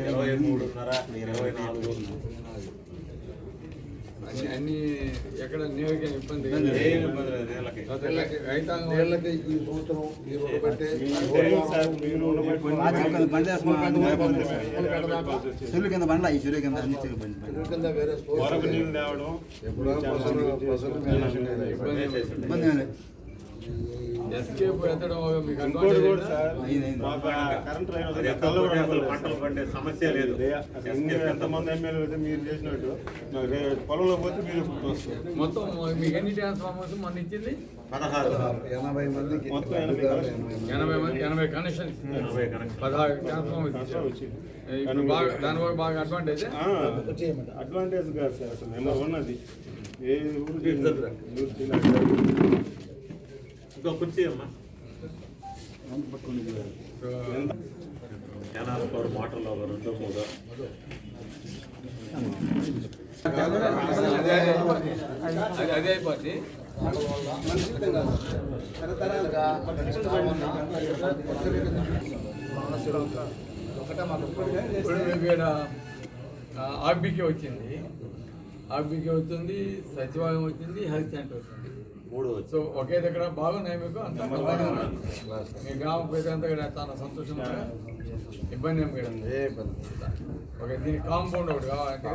ఇరవై మూడున్నర ఇరవై నాలుగు అన్ని ఎక్కడ నీళ్ళకి ఇబ్బంది నీళ్ళకి ఈ సంవత్సరం కింద బండ్ల ఈ కింద అన్ని వేరే ఇబ్బంది సమస్య లేదు ఎంతమంది అయితే మీరు చేసినట్టు పొలంలో పోతే మీరు మొత్తం మీకు ఎన్ని ట్రాన్స్ఫార్మర్స్ మన ఇచ్చింది పదహారు ఎనభై మొత్తం ఎనభై మంది. ఎనభై కనెక్షన్ పదహారు వచ్చింది దాని వల్ల బాగా అడ్వాంటేజ్ అడ్వాంటేజ్ కాదు సార్ అసలు నెంబర్ వన్ అది ఏ ఇంకో కుర్చీ అమ్మా. కెనాల్ మోటార్లో ఒక రెండో మూడో. అదే అయిపోద్ది తరతరాలుగా ఆర్బీకే వచ్చింది. ఆర్బీకే వచ్చింది సచివాలయం వచ్చింది హెల్త్ సెంటర్ వచ్చింది. మూడు సో ఒకే దగ్గర బాగున్నాయి మీకు? అంతా. మీ గ్రామ ప్రజలంతా కూడా చాలా సంతోషంగా ఇబ్బంది ఏం కూడా ఓకే దీనికి కాంపౌండ్ ఒకటి కావాలంటే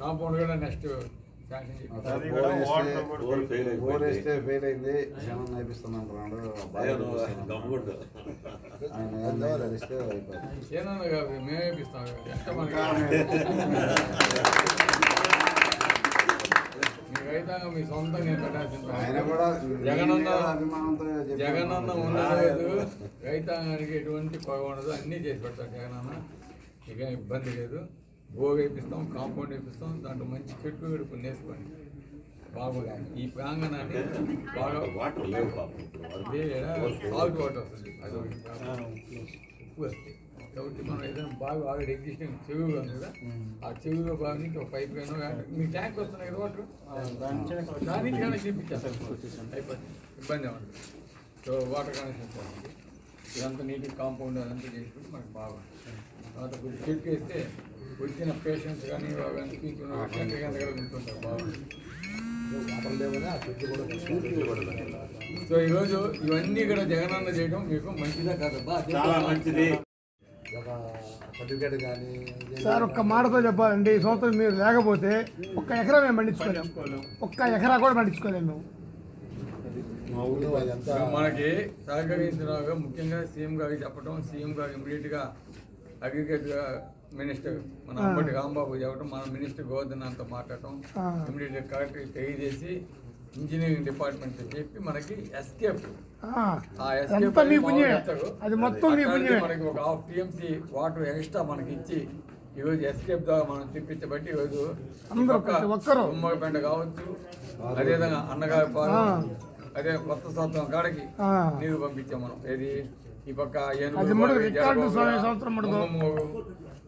కాంపౌండ్. కూడా నెక్స్ట్ ఓవర్ ఫెయిల్ అయింది. జనం నేర్పిస్తున్నాం అంటున్నాడు అదే రైతాంగం మీ సొంతంగా నేను కూడా జగనన్న. జగనన్న ఉన్న రోజు రైతాంగానికి ఎటువంటి కొరవ ఉండదు. అన్నీ చేసి పెడతారు జగనన్న. ఇక ఇబ్బంది లేదు. భోగ వేపిస్తాం కాంపౌండ్ వేపిస్తాం. దాంట్లో మంచి చెట్టు గడుపు నేసుకోండి బాగుంది ఈ ప్రాంగణాన్ని బాగా వాటర్ సాల్ట్ వాటర్ వస్తుంది. అది ఉప్పు వస్తుంది. కాబట్టి మనం ఏదైనా బాగా ఆల్రెడీ ఎగ్జిస్టింగ్ చెరువు ఉంది కదా ఆ చెరువులో బాగా నుంచి ఒక పైప్ అయినా మీ ట్యాంక్ వస్తున్నాయి కదా వాటర్? దానికి కనెక్షన్ ఇప్పించారు అయిపోతుంది ఇబ్బంది ఏమంటుంది సో వాటర్ కనెక్షన్ ఇదంతా నీటి కాంపౌండ్ అదంతా చేసుకుంటే మనకు బాగుంది తర్వాత కొంచెం చెట్టు వేస్తే వచ్చిన పేషెంట్స్ కానీ కానీ తీసుకున్న పేషెంట్ కానీ దగ్గర ఉంటుంటారు కూడా పెట్టుకోవాలి. సో ఈరోజు ఇవన్నీ కూడా జగనన్న చేయడం మీకు మంచిదా కాదబ్బా చాలా మంచిది. కానీ సార్ ఒక్క మాటతో చెప్పాలంటే ఈ సంవత్సరం మీరు లేకపోతే ఒక్క ఎకరా మేము పండించుకోలేము ఒక్క ఎకరా కూడా పండించుకోలేము మేము. మా ఊళ్ళో అదంతా మనకి సహకరించినాక ముఖ్యంగా సీఎం గారికి చెప్పడం సీఎం గారు ఇమీడియట్గా అగ్రికల్చర్ మినిస్టర్ మన అంబటి రాంబాబు చెప్పడం మన మినిస్టర్ గోవర్ధన్ అంతా మాట్లాడటం. ఇమీడియట్గా కలెక్టర్ తెలియజేసి ఇంజనీరింగ్ డిపార్ట్మెంట్ చెప్పి మనకి ఎస్కేప్. అది మొత్తం మనకి ఒక హాఫ్ టీఎంసీ వాటర్ ఎక్స్ట్రా మనకి ఇచ్చి ఈరోజు ఎస్కేప్ ద్వారా మనం తెప్పించబట్టి ఈరోజు ఒక్కరూ. ఉమ్మడిపెండ కావచ్చు అదేవిధంగా అన్నగారి. అదే కొత్త సంవత్సరం కాడకి. నీరు పంపించాం మనం. ఏది? ఈ పక్క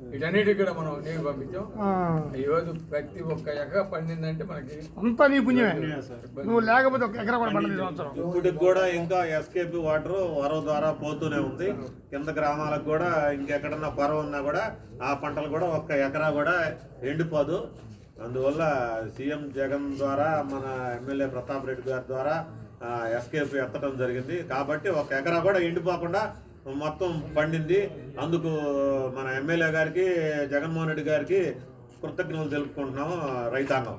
వీటన్నిటికి కూడా మనం నీరు పంపించాం. ఆ, ఈరోజు ప్రతి ఒక్క ఎకరా పండిందంటే మనకి అంతా నీ పుణ్యమే. నువ్వు లేకపోతే ఒక ఎకరా కూడా పండదు ఈ సంవత్సరం. ఇప్పటికి కూడా ఇంకా ఎస్కేపీ వాటర్ వరవ ద్వారా పోతూనే ఉంది. కింద గ్రామాలకు కూడా ఇంకెక్కడన్నా పొర ఉన్నా కూడా ఆ పంటలు కూడా ఒక్క ఎకరా కూడా ఎండిపోదు. అందువల్ల సీఎం జగన్ ద్వారా మన ఎమ్మెల్యే ప్రతాప్ రెడ్డి గారి ద్వారా ఎస్కేపీ ఎత్తడం జరిగింది. కాబట్టి ఒక ఎకరా కూడా ఎండిపోకుండా మొత్తం పండింది. అందుకు మన ఎమ్మెల్యే గారికి జగన్మోహన్ రెడ్డి గారికి కృతజ్ఞతలు తెలుపుకుంటున్నాము రైతాంగం.